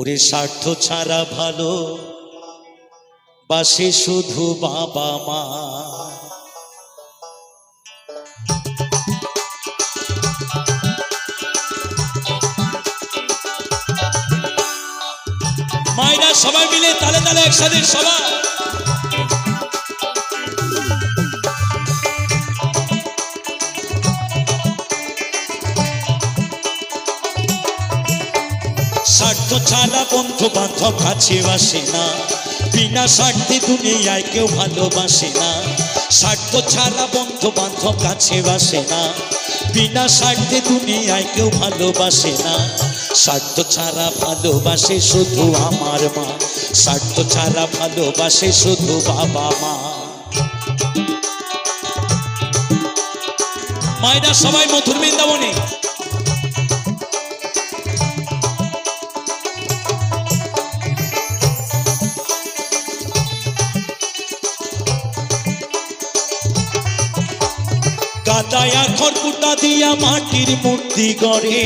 ওরে স্বার্থ ছাড়া ভালো, বাসে শুধু বাবা মা। মায়েরা সবাই মিলে তালে তালে একসাথে সবাই। স্বার্থ ছাড়া বন্ধু বান্ধব কাছে বাসে না। বিনা স্বার্থে দুনিয়ায় কেউ ভালোবাসে না। স্বার্থ ছাড়া বন্ধু বান্ধব কাছে বাসে না। বিনা স্বার্থে দুনিয়ায় কেউ ভালোবাসে না। স্বার্থ ছাড়া ভালোবাসে শুধু আমার মা। স্বার্থ ছাড়া ভালোবাসে শুধু বাবা মা। মায়েরা সবাই মধুর বৃন্দাবনে। কাদায়া খড়কুটা দিয়া মাটির মূর্তি গড়ে।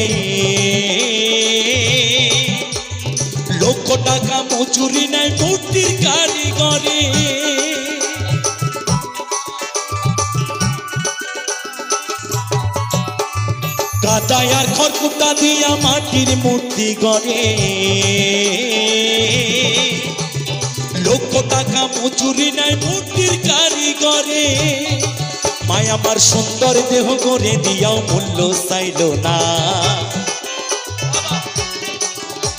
লক্ষ টাকা মজুরি নেয় মূর্তির কারিগরে। কাদায়ার খড়কুটা দিয়া মাটির মূর্তি গড়ে। আমার সুন্দর দেহ করে দিয়াও মূল্য চাইল না।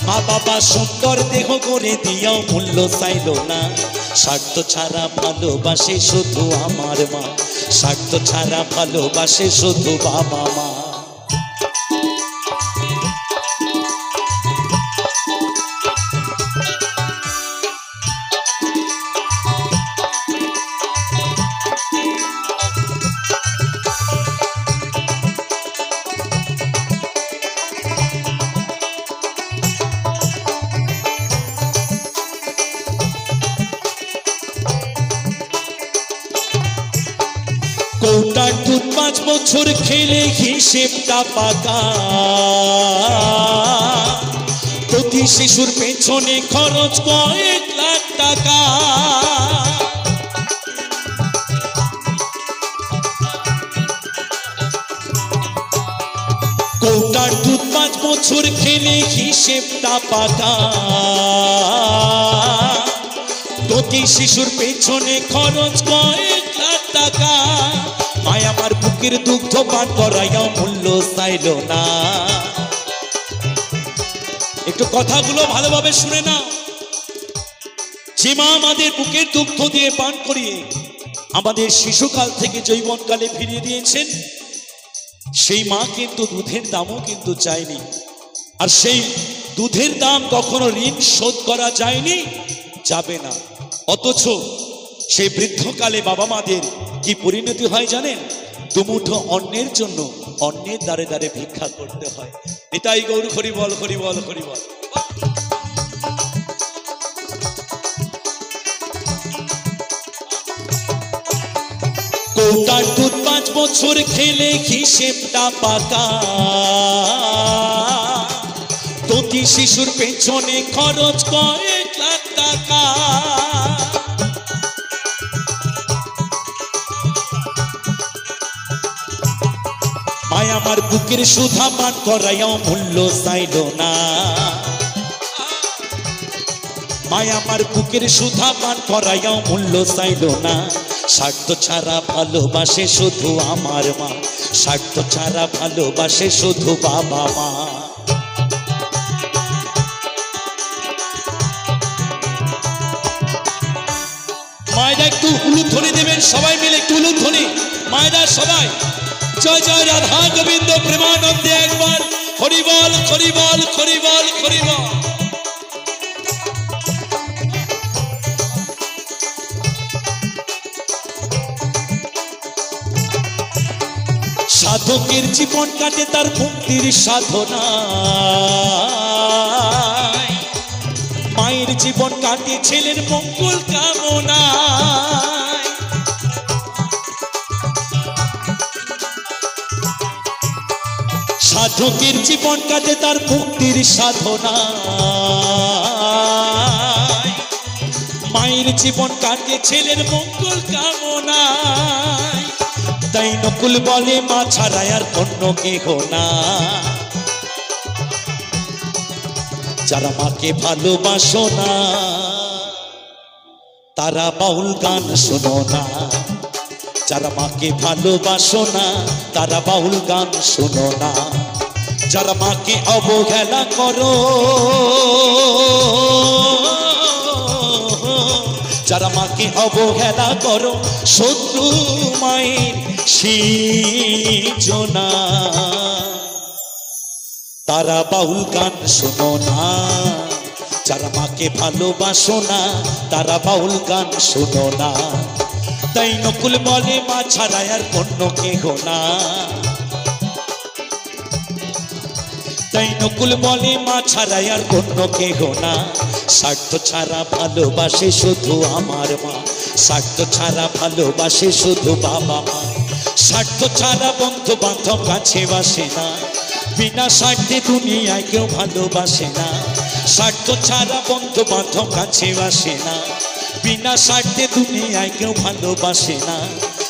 মা বাবা সুন্দর দেহ করে দিয়াও মূল্য চাইল না। স্বার্থ ছাড়া ভালোবাসে শুধু আমার মা। স্বার্থ ছাড়া ভালোবাসে শুধু বাবা মা। পাঁচ বছর খেলে হিসেবটা পাকা। প্রতি শিশুর পেছনে খরচ কয়েক লাখ টাকা। কৌটার দুধ পাঁচ বছর খেলে হিসেবটা পাকা। প্রতি শিশুর পেছনে খরচ কয়েক লাখ টাকা। মায় আমার বুকের দুগ্ধ পান করাইয়া মূল্য চাইল না। একটু কথাগুলো ভালোভাবে শুনে না। যে মা আমাদের বুকের দুগ্ধ দিয়ে পান করিয়ে আমাদের শিশুকাল থেকে জৈবনকালে ফিরিয়ে দিয়েছেন, সেই মা কিন্তু দুধের দামও কিন্তু চায়নি। আর সেই দুধের দাম কখনো ঋণ শোধ করা যায়নি, যাবে না। অথচ সেই বৃদ্ধকালে বাবা মাদের কি পরিণতি হয় জানেন? দুমুঠো অন্যের জন্য অন্যের দ্বারে দ্বারে ভিক্ষা করতে হয়। নিতাই গৌর হরি বল হরি বল হরি বল। কৌটার দুধ পাঁচ বছর খেলে হিসেবটা পাকা। প্রতি শিশুর পেছনে খরচ কয়েক লাখ টাকা। আমার বুকের সুধা পান করাইয়াও মূল্য চাইল না। মায় আমার বুকের সুধা পান করাইয়াও মূল্য চাইল না। স্বার্থ ছাড়া ভালোবাসে শুধু আমার মা। স্বার্থ ছাড়া ভালোবাসে শুধু বাবা মা। মায়েরা একটু উলুধ্বনি দেবেন, সবাই মিলে একটু উলুধ্বনি। মায়েরা সবাই। জয় জয় রাধা গোবিন্দ প্রেমানন্দে একবার হরিবল হরিবল হরিবল হরিবল সাধকের জীবন কাটে তার ভক্তির সাধনা। মায়ের জীবন কাটে ছেলের মঙ্গল কামনা। সাধকের জীবন কাটে তার মুক্তির সাধনা। মায়ের জীবন কাটে ছেলের মঙ্গল কামনায়। তাই নকুল বলে, মা ছাড়াই আর অন্য কেহ না। যারা মাকে ভালোবাসো না, তারা বাউল গান শোনো না। যারা মাকে ভালোবাসো না, তারা বাউল গান শোনো না। যারা মাকে অবহেলা করো। যারা মাকে অবহেলা করো, শত্রু মায়ের সিজনা। তারা বাউল গান শোনো না। যারা মাকে ভালোবাসো না, তারা বাউল গান শোনো না। তাই নকুল বলে মা ছাড়া আর অন্য কেহ না। তাই নকুল বলে মা ছাড়া আর অন্য কেহ না। স্বার্থ ছাড়া ভালোবাসে শুধু আমার মা। স্বার্থ ছাড়া ভালোবাসে শুধু বাবা মা। স্বার্থ ছাড়া বন্ধু বান্ধব কাছে বাসে না। বিনা স্বার্থে দুনিয়ায় কেউ ভালোবাসে না। স্বার্থ ছাড়া বন্ধু বান্ধব কাছে বাসে না। বিনা স্বার্থে দুনিয়ায় কেউ ভালোবাসে না।